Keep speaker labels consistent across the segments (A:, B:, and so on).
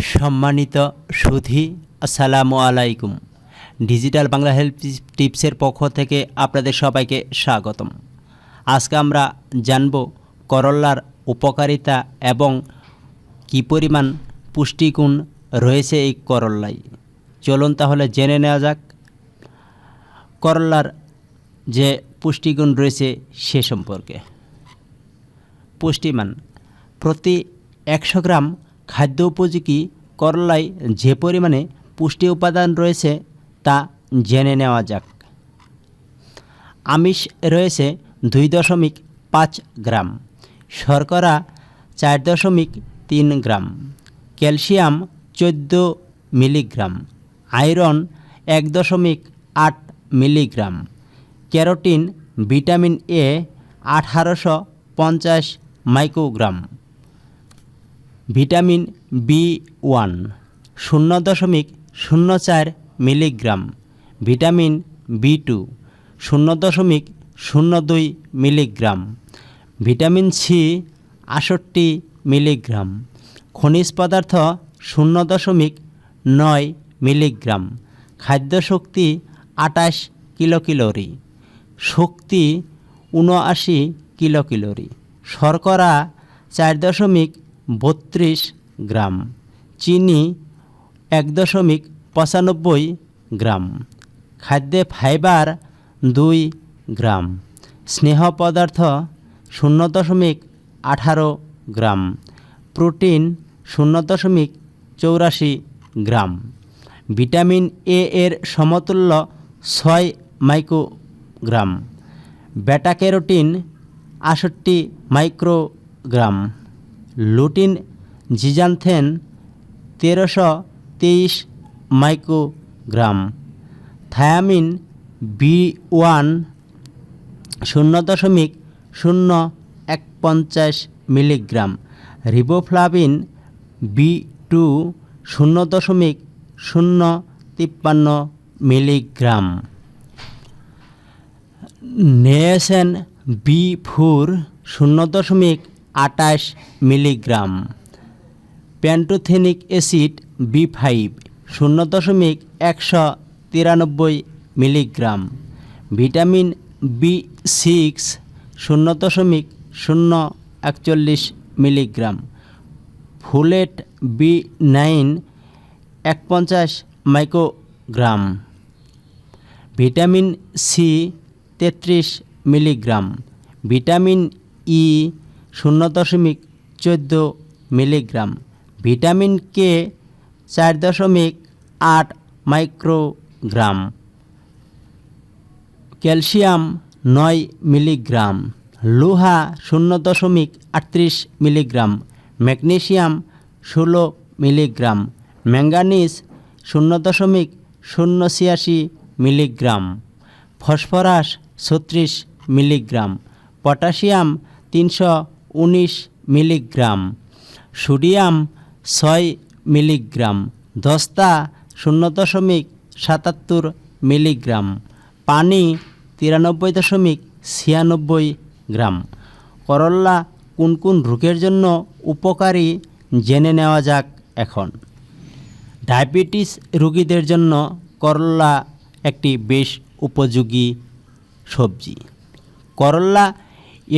A: সম্মানিত সুধী, আসসালামু আলাইকুম। ডিজিটাল বাংলা হেল্প টিপসের পক্ষ থেকে আপনাদের সবাইকে স্বাগতম। আজকে আমরা জানব করল্লার উপকারিতা এবং কী পরিমাণ পুষ্টিগুণ রয়েছে এই করল্লায়। চলুন তাহলে জেনে নেওয়া যাক। করল্লার যে পুষ্টিগুণ রয়েছে সে সম্পর্কে। পুষ্টিমান, প্রতি একশো গ্রাম খাদ্য উপযোগী করলায় যে পরিমাণে পুষ্টি উপাদান রয়েছে তা জেনে নেওয়া যাক। আমিষ রয়েছে দুই দশমিক পাঁচ গ্রাম, শর্করা চার দশমিক তিন গ্রাম, ক্যালসিয়াম চোদ্দ মিলিগ্রাম, আয়রন এক দশমিক আট মিলিগ্রাম, ক্যারোটিন ভিটামিন এ আঠারোশো পঞ্চাশ মাইক্রোগ্রাম। ভিটামিন বি ওয়ান, শূন্য দশমিক শূন্য চার মিলিগ্রাম, ভিটামিন বি টু, শূন্য দশমিক শূন্য দুই মিলিগ্রাম, ভিটামিন সি আষট্টি মিলিগ্রাম, খনিজ পদার্থ শূন্য দশমিক নয় মিলিগ্রাম খাদ্য শক্তি আটাশ কিলো ক্যালোরি শক্তি উনআশি কিলো ক্যালোরি শর্করা চার দশমিক বত্রিশ গ্রাম। চিনি এক দশমিক পঁচানব্বই গ্রাম। খাদ্যে ফাইবার দুই গ্রাম। স্নেহ পদার্থ শূন্য দশমিক আঠারো গ্রাম। প্রোটিন শূন্য দশমিক চৌরাশি গ্রাম। ভিটামিন এ এর সমতুল্য ছয় মাইক্রোগ্রাম। বেটা ক্যারোটিন আষট্টি মাইক্রোগ্রাম। লুটিন জিজানথেন তেরোশো তেইশ মাইক্রোগ্রাম। থায়ামিন বি ওয়ান শূন্য দশমিক শূন্য এক পঞ্চাশ মিলিগ্রাম। রিবোফ্লাভিন বি টু শূন্য দশমিক শূন্য তিপ্পান্ন মিলিগ্রাম। নেয়েসেন বি ফোর শূন্য দশমিক আটাশ milligram. Pantothenic acid B five, শূন্য দশমিক একশো তিরানব্বই মিলিগ্রাম। ভিটামিন বি সিক্স, শূন্য দশমিক শূন্য একচল্লিশ মিলিগ্রাম। ফুলেট বি নাইন এক পঞ্চাশ মাইক্রোগ্রাম। ভিটামিন সি তেত্রিশ মিলিগ্রাম। ভিটামিন ই শূন্য দশমিক চোদ্দ মিলিগ্রাম। ভিটামিন কে চার দশমিক আট মাইক্রোগ্রাম। ক্যালসিয়াম নয় মিলিগ্রাম। লোহা শূন্য দশমিক আটত্রিশ মিলিগ্রাম। ম্যাগনেসিয়াম ষোলো মিলিগ্রাম। ম্যাঙ্গানিজ শূন্য দশমিক শূন্য ছিয়াশি মিলিগ্রাম। ফসফরাস ছত্রিশ মিলিগ্রাম। পটাশিয়াম তিনশো উনিশ মিলিগ্রাম, সোডিয়াম ছয় মিলিগ্রাম, দস্তা শূন্য দশমিক সাতাত্তর মিলিগ্রাম, পানি তিরানব্বই দশমিক ছিয়ানব্বই গ্রাম। করল্লা কোন কোন রোগের জন্য উপকারী জেনে নেওয়া যাক এখন। ডায়াবেটিস রোগীদের জন্য করল্লা একটি বেশ উপযোগী সবজি। করল্লা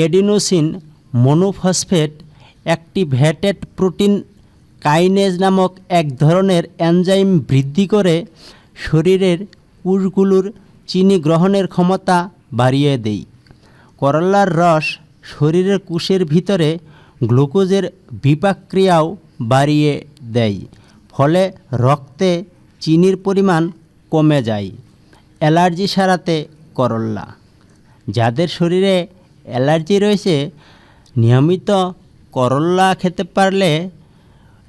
A: adenosine monophosphate activated protein kinase নামক এক ধরনের এনজাইম বৃদ্ধি করে শরীরের কোষগুলোর চিনি গ্রহণের ক্ষমতা বাড়িয়ে দেয়। করল্লার রস শরীরের কোষের ভিতরে গ্লুকোজের বিপাক্রিয়াও বাড়িয়ে দেয়, ফলে রক্তে চিনির পরিমাণ কমে যায়। অ্যালার্জি সারাতে করল্লা যাদের শরীরে অ্যালার্জি রয়েছে নিয়মিত করল্লা খেতে পারলে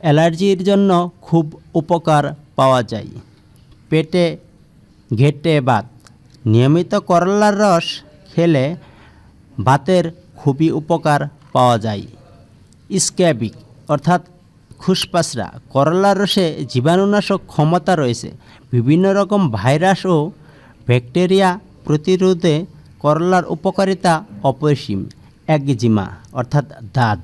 A: অ্যালার্জির জন্য খুব উপকার পাওয়া যায়। পেটে ঘেটে বাত নিয়মিত করল্লার রস খেলে ভাতের খুবই উপকার পাওয়া যায়। স্ক্যাবিক, অর্থাৎ খুসপাসরা করলার রসে জীবাণুনাশক ক্ষমতা রয়েছে। বিভিন্ন রকম ভাইরাস ও ব্যাকটেরিয়া প্রতিরোধে করলার উপকারিতা অপরিসীম। একজিমা অর্থাৎ দাঁত।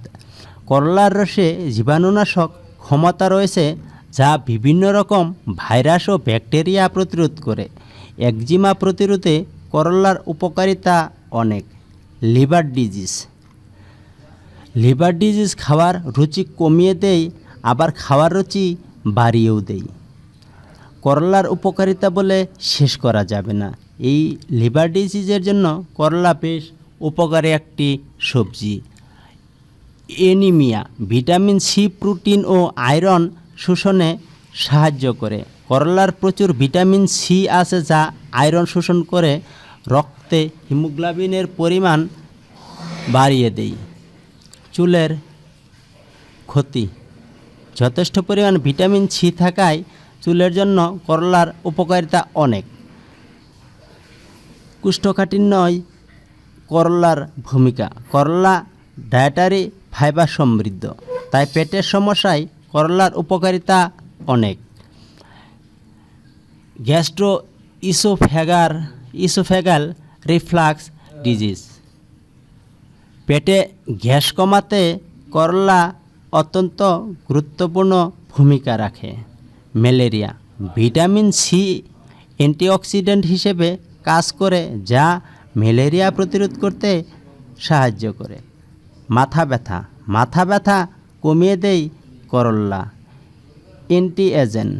A: করলার রসে জীবাণুনাশক ক্ষমতা রয়েছে যা বিভিন্ন রকম ভাইরাস ও ব্যাকটেরিয়া প্রতিরোধ করে। একজিমা প্রতিরোধে করলার উপকারিতা অনেক। Liver disease. লিভার ডিজিজ খাওয়ার রুচি কমিয়ে দেয়, আবার খাওয়ার রুচি বাড়িয়েও দেয়। করলার উপকারিতা বলে শেষ করা যাবে না। এই লিভার ডিজিজের জন্য করলা বেশ উপকারী একটি সবজি। এনিমিয়া, ভিটামিন সি, প্রোটিন ও আয়রন শোষণে সাহায্য করে। করলার প্রচুর ভিটামিন সি আছে যা আয়রন শোষণ করে রক্তে হিমোগ্লোবিনের পরিমাণ বাড়িয়ে দেয়। চুলের ক্ষতি। যথেষ্ট পরিমাণ ভিটামিন সি থাকায় চুলের জন্য করলার উপকারিতা অনেক। কুষ্ঠকাঠিন্যয় করলার ভূমিকা। করলা ডায়েটারি ফাইবার সমৃদ্ধ। তাই পেটের সমস্যায় করলার উপকারিতা অনেক। Gastro oesophageal oesophageal reflux disease. পেটে গ্যাস কমাতে করলা অত্যন্ত গুরুত্বপূর্ণ ভূমিকা রাখে। ম্যালেরিয়া, ভিটামিন সি, অ্যান্টিঅক্সিডেন্ট হিসেবে কাজ করে, যা ম্যালেরিয়া প্রতিরোধ করতে সাহায্য করে। মাথা ব্যথা মাথা ব্যথা কমিয়ে দেয় করল্লা অ্যান্টি এজেন্ট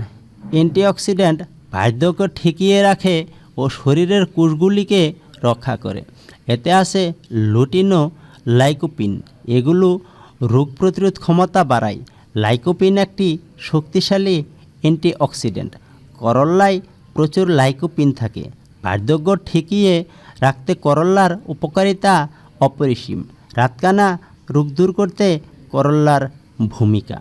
A: অ্যান্টিঅক্সিডেন্ট বার্ধক্য ঠেকিয়ে রাখে ও শরীরের কোষগুলিকে রক্ষা করে। এতে আছে লুটিনো লাইকোপিন এগুলো রোগ প্রতিরোধ ক্ষমতা বাড়ায়। লাইকোপিন একটি শক্তিশালী অ্যান্টিঅক্সিডেন্ট। করল্লায় প্রচুর লাইকোপিন থাকে। বার্ধক্য ঠেকিয়ে রাখতে করল্লার উপকারিতা অপরিসীম। রাতকানা রোগ দূর করতে করল্লার ভূমিকা।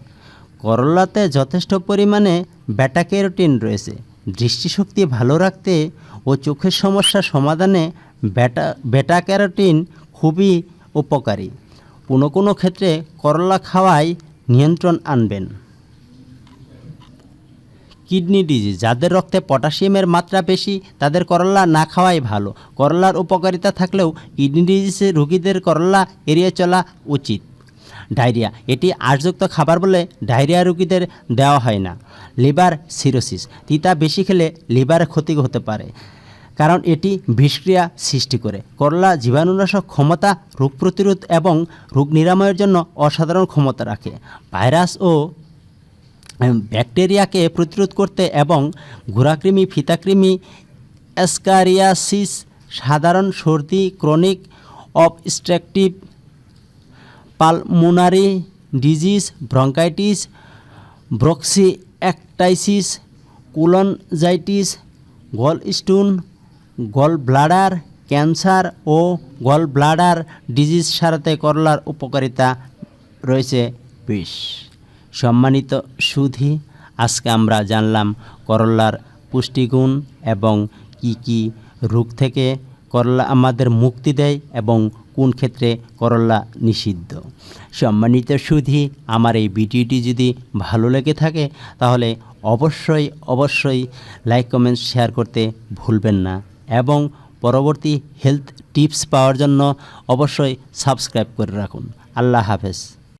A: করলাতে যথেষ্ট পরিমাণে ব্যাটা ক্যারোটিন রয়েছে। দৃষ্টিশক্তি ভালো রাখতে ও চোখের সমস্যা সমাধানে ব্যাটা বেটা ক্যারোটিন খুবই উপকারী। কোনো কোনো ক্ষেত্রে করলা খাওয়ায় নিয়ন্ত্রণ আনবেন। Kidney disease. যাদের রক্তে পটাশিয়ামের মাত্রা বেশি, তাদের করলা না খাওয়াই ভালো। করলার উপকারিতা থাকলেও কিডনি ডিজিজের রোগীদের করলা এড়িয়ে চলা উচিত। ডায়রিয়া, এটি আশযুক্ত খাবার বলে ডায়রিয়া রোগীদের দেওয়া হয় না। লিভার সিরোসিস, তিতা বেশি খেলে লিভারে ক্ষতি হতে পারে, কারণ এটি বিষক্রিয়া সৃষ্টি করে। করলা জীবাণুনাশক ক্ষমতা রোগ প্রতিরোধ এবং রোগ নিরাময়ের জন্য অসাধারণ ক্ষমতা রাখে। ভাইরাস ও ব্যাকটেরিয়াকে প্রতিরোধ করতে এবং ঘোড়াকৃমি, ফিতাকৃমি অ্যাসকারিয়াসিস সাধারণ সর্দি, chronic obstructive, pulmonary disease, bronchitis bronchiectasis cholangitis gall stone gall bladder cancer ও গল ব্লাডার ডিজিজ সারাতে করলার উপকারিতা রয়েছে বেশ সম্মানিত সুধি, আজকে আমরা জানলাম করলার পুষ্টিগুণ এবং কি কি রোগ থেকে করলা আমাদের মুক্তি দেয় এবং কোন ক্ষেত্রে করলা নিষিদ্ধ। সম্মানিত সুধি, আমার এই ভিডিওটি যদি ভালো লেগে থাকে, তাহলে অবশ্যই অবশ্যই লাইক, কমেন্ট, শেয়ার করতে ভুলবেন না এবং পরবর্তী হেলথ টিপস পাওয়ার জন্য অবশ্যই সাবস্ক্রাইব করে রাখুন। আল্লাহ হাফেজ।